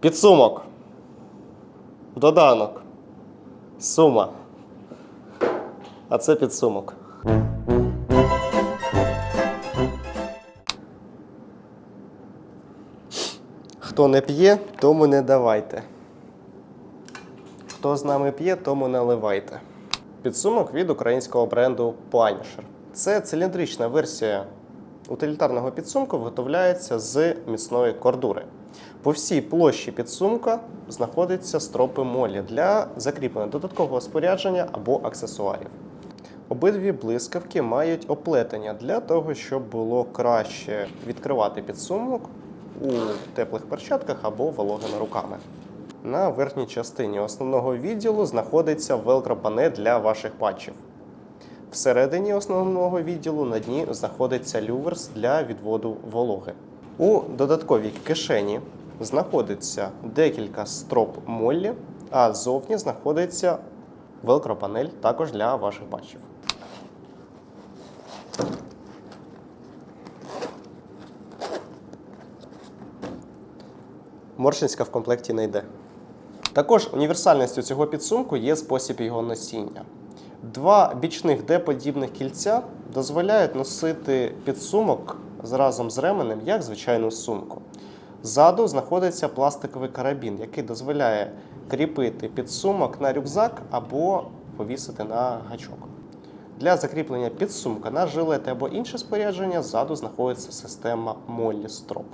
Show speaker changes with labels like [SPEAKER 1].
[SPEAKER 1] Підсумок. Доданок. Сума. А це підсумок. Хто не п'є, тому не давайте. Хто з нами п'є, тому наливайте. Підсумок від українського бренду Punisher. Це циліндрична версія утилітарного підсумку виготовляється з міцної кордури. По всій площі підсумка знаходяться стропи молі для закріплення додаткового спорядження або аксесуарів. Обидві блискавки мають оплетення для того, щоб було краще відкривати підсумок у теплих перчатках або вологими руками. На верхній частині основного відділу знаходиться велкро-пане для ваших патчів. Всередині основного відділу на дні знаходиться люверс для відводу вологи. У додатковій кишені знаходиться декілька строп моллі, а ззовні знаходиться велкро-панель також для ваших патчів. Моршинська в комплекті не йде. Також універсальністю цього підсумку є спосіб його носіння. Два бічних Д-подібних кільця дозволяють носити підсумок разом з ременем як звичайну сумку. Ззаду знаходиться пластиковий карабін, який дозволяє кріпити підсумок на рюкзак або повісити на гачок. Для закріплення підсумка на жилети або інше спорядження ззаду знаходиться система Моллі Строп.